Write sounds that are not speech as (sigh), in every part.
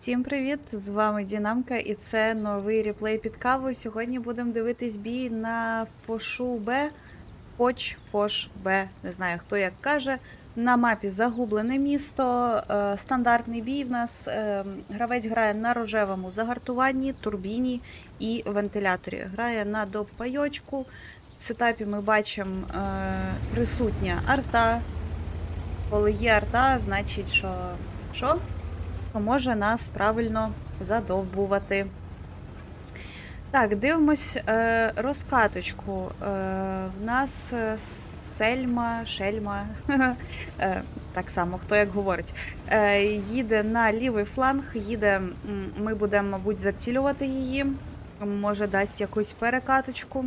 Всім привіт! З вами Дінамка і це новий реплей під каву. Сьогодні будемо дивитись бій на Фошу Б. Поч Фош Б. Не знаю хто як каже. На мапі загублене місто. Е, Стандартний бій в нас. Е, Гравець грає на рожевому загартуванні, турбіні і вентиляторі. Грає на допайочку. В сетапі ми бачимо е, присутня арта. Коли є арта, значить, що. Що? Може нас правильно задовбувати. Так, дивимось е, розкаточку. Е, в нас е, сельма, шельма, (laughs) е, так само, хто як говорить, е, їде на лівий фланг, їде, ми будемо, мабуть, зацілювати її. Може, дасть якусь перекаточку.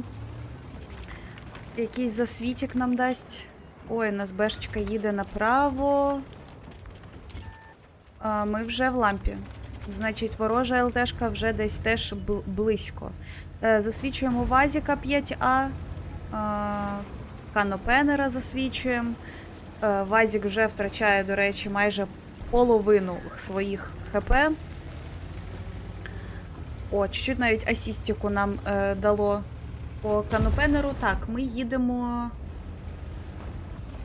Якийсь засвітик нам дасть. Ой, у нас бешечка їде направо. Ми вже в лампі. Значить, ворожа ЛТшка вже десь теж близько. Е, Засвічуємо Вазіка 5А, а, Канопенера засвічуємо. Е, Вазік вже втрачає, до речі, майже половину своїх ХП. О, чуть-чуть навіть асістіку нам е, дало по канопенеру. Так, ми їдемо.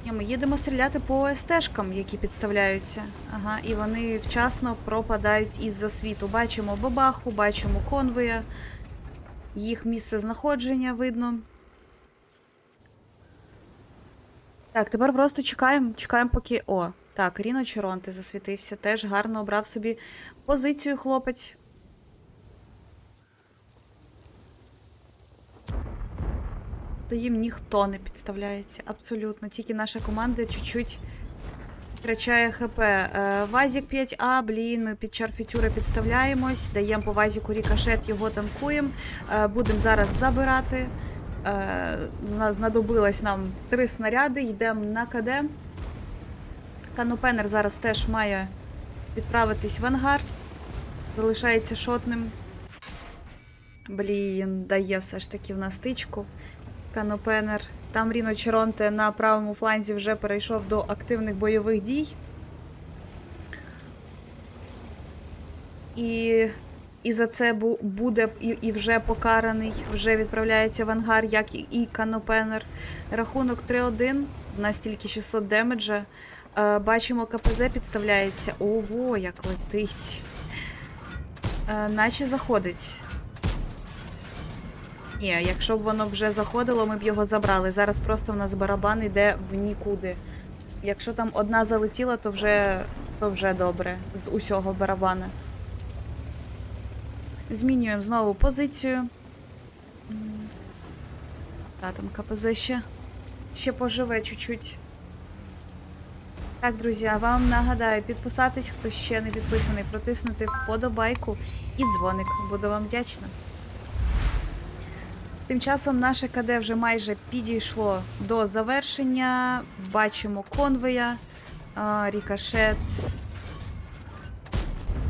Ні, ми їдемо стріляти по СТшкам, які підставляються. Ага, і вони вчасно пропадають із-за світу. Бачимо бабаху, бачимо конвоя, їх місце знаходження видно. Так, тепер просто чекаємо, чекаємо, поки. О, так, Ріно Чоронти засвітився. Теж гарно обрав собі позицію хлопець. То їм ніхто не підставляється. Абсолютно. Тільки наша команда чуть-чуть втрачає ХП. Е, Вазік 5А, блін, ми під чарфітюри підставляємось, даємо по Вазіку рікошет, його танкуємо. Е, Будемо зараз забирати. Е, Знадобилось нам три снаряди, йдемо на КД. Канопенер зараз теж має відправитись в ангар. Залишається шотним. Блін, дає все ж таки в нас тичку. Канопенер. Там Ріно Чоронте на правому фланзі вже перейшов до активних бойових дій. І, і за це буде і, і вже покараний, вже відправляється в ангар, як і, і Канопенер. Рахунок 3-1. У нас тільки 600 демеджа. Е, бачимо, КПЗ підставляється. Ого, як летить. Е, наче заходить. Ні, якщо б воно вже заходило, ми б його забрали. Зараз просто в нас барабан йде в нікуди. Якщо там одна залетіла, то вже, то вже добре з усього барабана. Змінюємо знову позицію. Та там КПЗ ще, ще поживе чуть-чуть. Так, друзі, вам нагадаю підписатись, хто ще не підписаний, протиснути вподобайку і дзвоник. Буду вам вдячна. Тим часом наше КД вже майже підійшло до завершення. Бачимо конвоя, а, рікошет.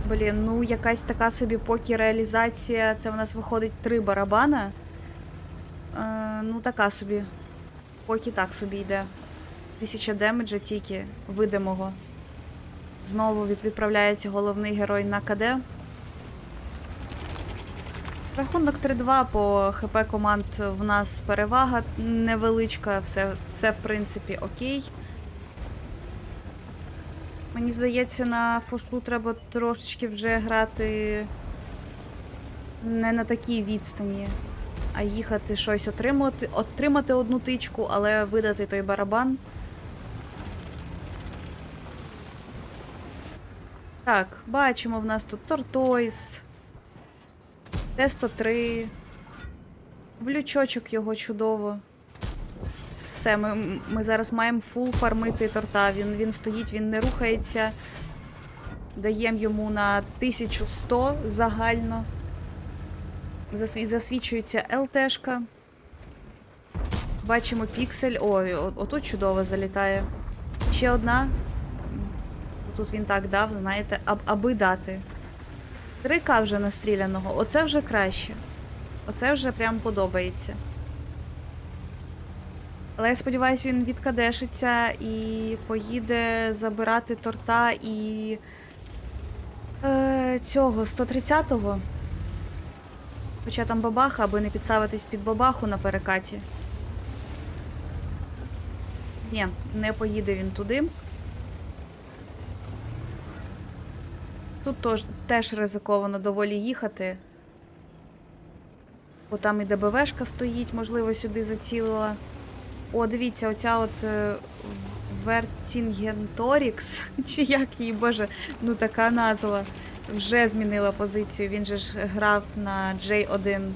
Блін, ну якась така собі поки реалізація. Це в нас виходить три барабана. Е, ну, така собі. Поки так собі йде. Тисяча демеджа тільки видимого. Знову від- відправляється головний герой на КД. Рахунок 3-2 по ХП команд в нас перевага невеличка, все, все в принципі окей. Мені здається, на фошу треба трошечки вже грати не на такій відстані, а їхати щось отримати, отримати одну тичку, але видати той барабан. Так, бачимо в нас тут Тортойс. Т-103. В лючочок його чудово. Все, ми, ми зараз маємо фул фармити торта. Він, він стоїть, він не рухається. Даємо йому на 1100 загально. Засві- засвічується ЛТшка. Бачимо піксель. Ой, отут чудово залітає. Ще одна. Тут він так дав, знаєте, аб, аби дати. 3К вже настріляного. Оце вже краще. Оце вже прям подобається. Але я сподіваюся, він відкадешиться і поїде забирати торта і. Е, цього 130-го. Хоча там бабаха, аби не підставитись під бабаху на перекаті. Ні, не поїде він туди. Тут тож, теж ризиковано доволі їхати. Бо там і ДБВшка стоїть, можливо, сюди зацілила. О, дивіться, оця от е, Верцінгенторікс, (laughs) чи як її, боже, ну така назва. Вже змінила позицію. Він же ж грав на J1.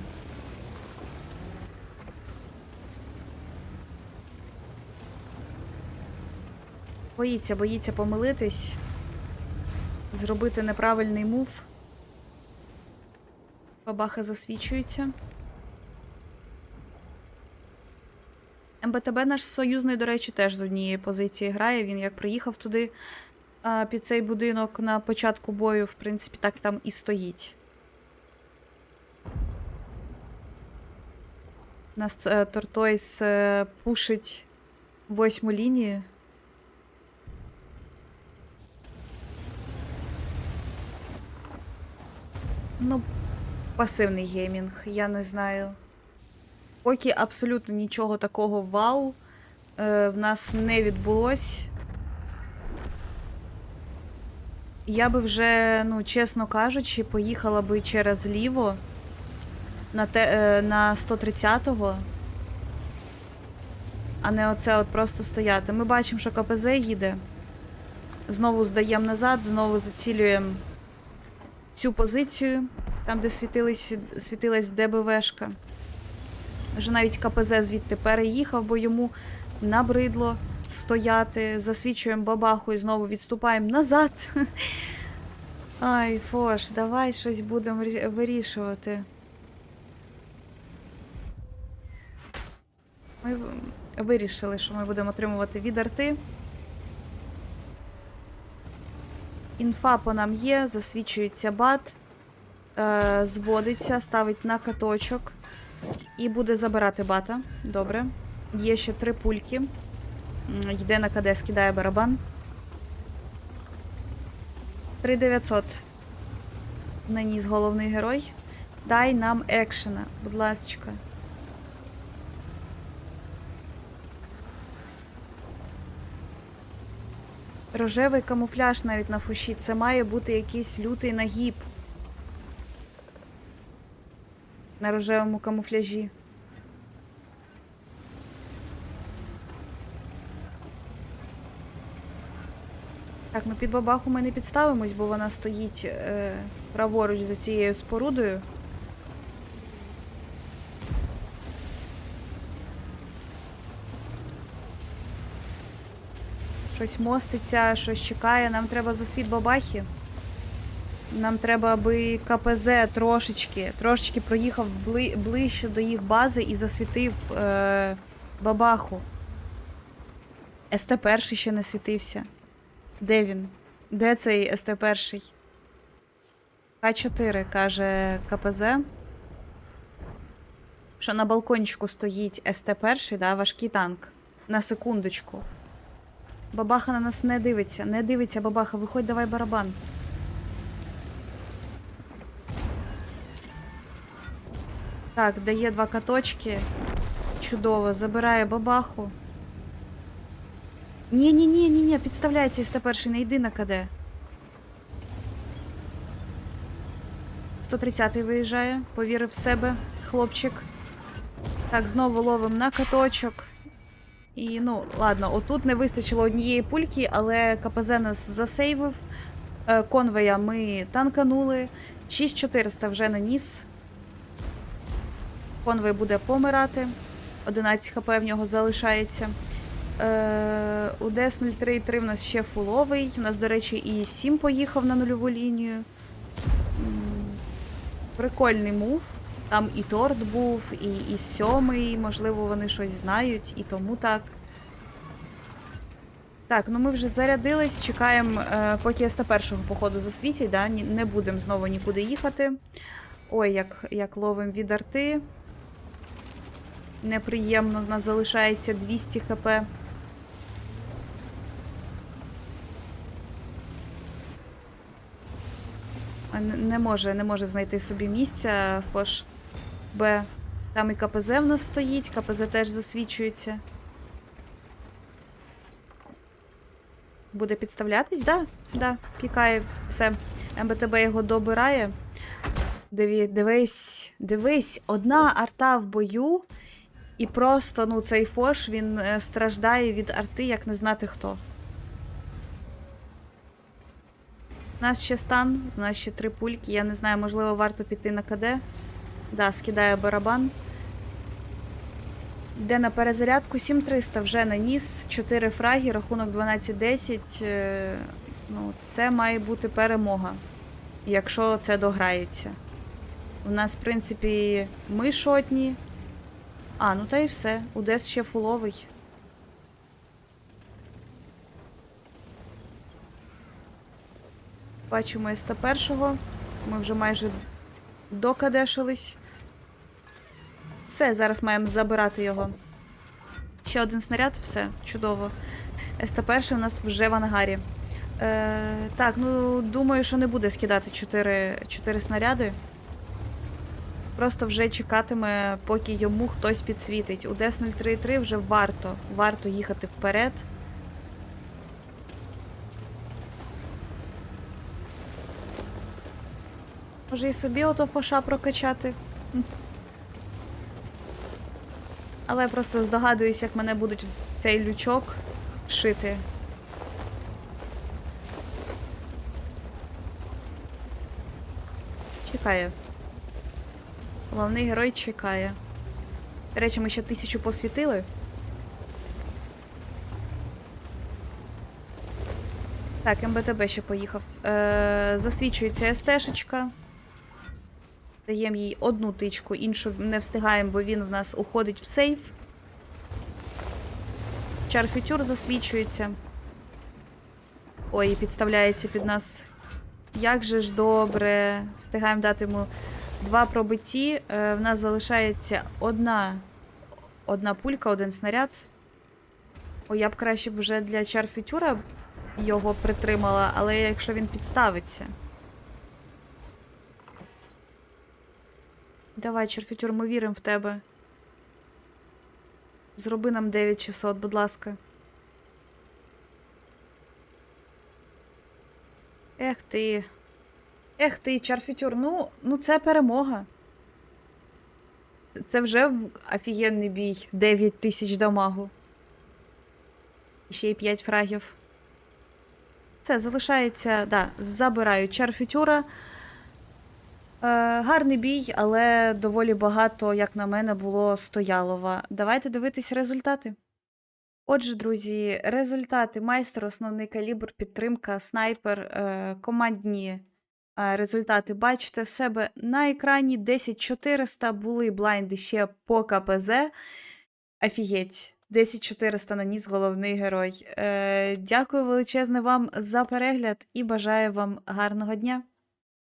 Боїться, боїться помилитись, зробити неправильний мув. Бабаха засвічується. МБТБ наш союзний, до речі, теж з однієї позиції грає. Він як приїхав туди під цей будинок на початку бою, в принципі, так там і стоїть. Нас е, Тортойс е, пушить восьму лінію. Ну, пасивний геймінг, я не знаю. Поки абсолютно нічого такого вау е, в нас не відбулось. Я би вже, ну, чесно кажучи, поїхала би через ліво на, те, е, на 130-го, а не оце от просто стояти. Ми бачимо, що КПЗ їде. Знову здаємо назад, знову зацілюємо цю позицію, там, де світились, світилась ДБВшка. Вже навіть КПЗ звідти переїхав, бо йому набридло стояти. Засвічуємо бабаху і знову відступаємо назад. (laughs) Ай, Фош, давай щось будемо вирішувати. Ми вирішили, що ми будемо отримувати від арти. Інфа по нам є, засвічується бат, е, зводиться, ставить на каточок і буде забирати бата. Добре. Є ще три пульки. Йде на КД, скидає барабан. 3900. Наніс головний герой. Дай нам екшена, будь ласка. Рожевий камуфляж навіть на фуші. Це має бути якийсь лютий нагіб. На рожевому камуфляжі. Так, ну під бабаху ми не підставимось, бо вона стоїть е, праворуч за цією спорудою. Щось моститься, щось чекає. Нам треба засвіт бабахи. Нам треба, аби КПЗ трошечки, трошечки проїхав бли, ближче до їх бази і засвітив е, бабаху. СТ перший ще не світився. Де він? Де цей СТ перший? К4 каже КПЗ. Що на балкончику стоїть СТ перший, да, важкий танк. На секундочку. Бабаха на нас не дивиться. Не дивиться, бабаха, виходь, давай барабан. Так, дає два каточки. Чудово, забирає бабаху. Ні, ні, ні, ні, ні, підставляється СТ перший, не йди на КД. 130-й виїжджає, повірив в себе, хлопчик. Так, знову ловимо на каточок. І ну, ладно, отут не вистачило однієї пульки, але КПЗ нас засейвив. Е, Конвея ми танканули. 6400 вже наніс. Конвей буде помирати. 11 хп в нього залишається. Е, у ДС-033 в нас ще фуловий. У нас, до речі, і 7 поїхав на нульову лінію. Прикольний мув. Там і торт був, і, і сьомий, можливо, вони щось знають, і тому так. Так, ну ми вже зарядились, чекаємо, е, поки СТ першого походу засвітять, да? не будемо знову нікуди їхати. Ой, як, як ловим від арти. Неприємно, в нас залишається 200 хп. Не не може, не може знайти собі місця Фош Б. Там і КПЗ в нас стоїть, КПЗ теж засвічується. Буде підставлятись? Да, да, пікає все. МБТБ його добирає. Диві, дивись, дивись, одна арта в бою, і просто ну, цей Фош він е, страждає від арти, як не знати хто. У нас ще стан, у нас ще три пульки. Я не знаю, можливо, варто піти на КД. Да, скидає барабан. Йде на перезарядку 7300 вже наніс, 4 фраги, рахунок 12-10. Е, Ну, це має бути перемога, якщо це дограється. У нас, в принципі, ми шотні. А, ну та й все. Удес ще фуловий. Бачимо СТ-1. Ми вже майже докадешились. Все, зараз маємо забирати його. Ще один снаряд, все, чудово. СТ-1 у нас вже в ангарі. Е, так, ну думаю, що не буде скидати 4, 4 снаряди. Просто вже чекатиме, поки йому хтось підсвітить. У ДЕС 033 вже варто, варто їхати вперед. Може і собі ото фоша прокачати. Але просто здогадуюсь, як мене будуть в цей лючок шити. Чекає. Головний герой чекає. До речі, ми ще тисячу посвітили. Так, МБТБ ще поїхав. Е, засвічується СТшечка. Даємо їй одну тичку, іншу не встигаємо, бо він в нас уходить в сейф. Чарфітюр засвічується. Ой, підставляється під нас. Як же ж добре. Встигаємо дати йому два пробитті. Е, в нас залишається одна, одна пулька, один снаряд. О, я б краще б вже для чарфітюра його притримала, але якщо він підставиться. Давай, Черфітюр, ми віримо в тебе. Зроби нам 9600, будь ласка. Ех ти. Ех ти, Чарфітюр, ну, ну це перемога. Це- вже офігенний бій. 9 тисяч дамагу. Ще й 5 фрагів. Це залишається. Да, забираю Чарфітюра. Е, гарний бій, але доволі багато, як на мене, було стоялова. Давайте дивитись результати. Отже, друзі, результати: майстер, основний калібр, підтримка, снайпер, е, командні е, результати бачите в себе на екрані 10400 були блайнди ще по КПЗ. Офігеть. 10400 наніс головний герой. Дякую величезне вам за перегляд і бажаю вам гарного дня.